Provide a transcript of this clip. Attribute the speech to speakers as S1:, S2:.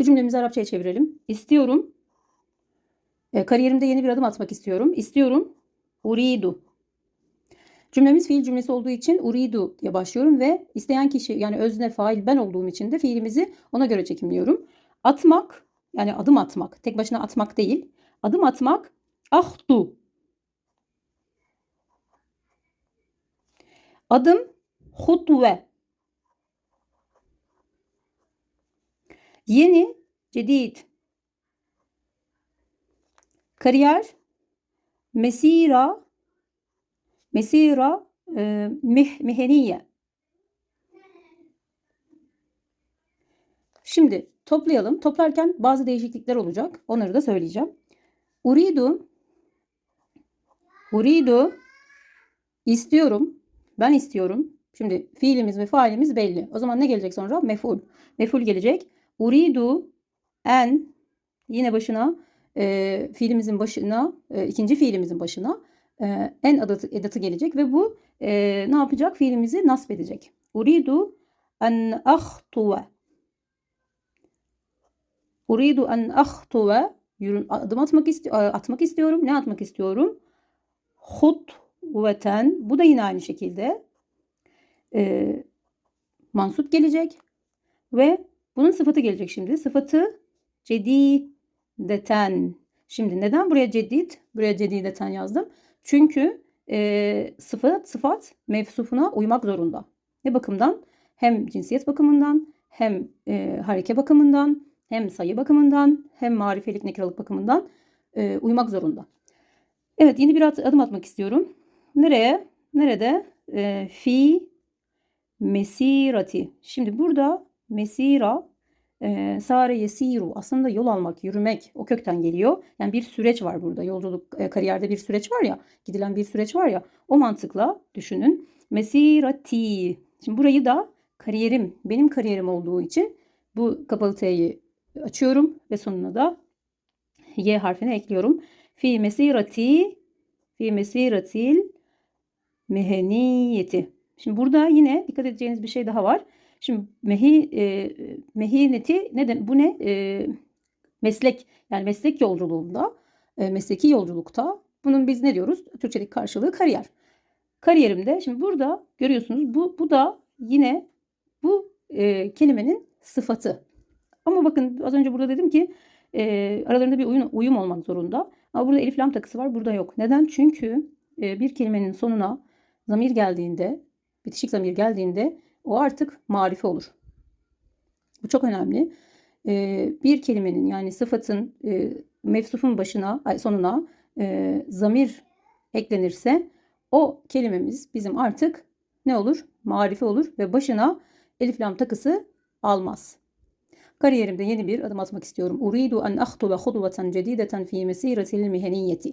S1: Bu cümlemizi Arapçaya çevirelim. İstiyorum. E, kariyerimde yeni bir adım atmak istiyorum. İstiyorum. Uridu. Cümlemiz fiil cümlesi olduğu için uridu diye başlıyorum ve isteyen kişi yani özne fail ben olduğum için de fiilimizi ona göre çekimliyorum. Atmak yani adım atmak. Tek başına atmak değil. Adım atmak ahdu. Adım hutve. Yeni, cedid. Kariyer, mesira, mesira, e, mih, miheniye. Şimdi toplayalım. Toplarken bazı değişiklikler olacak. Onları da söyleyeceğim. Uridu, uridu, istiyorum. Ben istiyorum. Şimdi fiilimiz ve failimiz belli. O zaman ne gelecek sonra? Meful. Meful gelecek. Uridu en yine başına e, fiilimizin başına e, ikinci fiilimizin başına e, en adatı, edatı gelecek ve bu e, ne yapacak? Fiilimizi nasp edecek. Uridu en ahtuve Uridu en ahtuve yürün, adım atmak, isti atmak istiyorum. Ne atmak istiyorum? Hutveten. Bu da yine aynı şekilde e, mansup gelecek ve bunun sıfatı gelecek şimdi. Sıfatı cedideten. Şimdi neden buraya cedid, buraya cedideten yazdım? Çünkü e, sıfat, sıfat mevsufuna uymak zorunda. Ne bakımdan? Hem cinsiyet bakımından, hem e, hareke bakımından, hem sayı bakımından, hem marifelik nekiralık bakımından e, uymak zorunda. Evet yeni bir adım atmak istiyorum. Nereye? Nerede? E, fi mesirati. Şimdi burada mesira e, sare yesiru aslında yol almak, yürümek o kökten geliyor. Yani bir süreç var burada. Yolculuk, e, kariyerde bir süreç var ya, gidilen bir süreç var ya. O mantıkla düşünün. Mesirati. Şimdi burayı da kariyerim, benim kariyerim olduğu için bu kapalı T'yi açıyorum ve sonuna da Y harfini ekliyorum. Fi mesirati fi mesiratil meheniyeti. Şimdi burada yine dikkat edeceğiniz bir şey daha var. Şimdi mehi e, mehineti ne de bu ne? E, meslek yani meslek yolculuğunda, e, mesleki yolculukta bunun biz ne diyoruz? Türkçedeki karşılığı kariyer. Kariyerimde şimdi burada görüyorsunuz bu bu da yine bu e, kelimenin sıfatı. Ama bakın az önce burada dedim ki e, aralarında bir uyum, uyum olmak zorunda. Ama burada elif lam takısı var, burada yok. Neden? Çünkü e, bir kelimenin sonuna zamir geldiğinde, bitişik zamir geldiğinde o artık marife olur. Bu çok önemli. E, bir kelimenin yani sıfatın e, mevsufun başına, sonuna e, zamir eklenirse o kelimemiz bizim artık ne olur? Marife olur ve başına elif lam takısı almaz. Kariyerimde yeni bir adım atmak istiyorum. Uridu en ahtube hudveten cedideten fi mesiretil miheniyeti.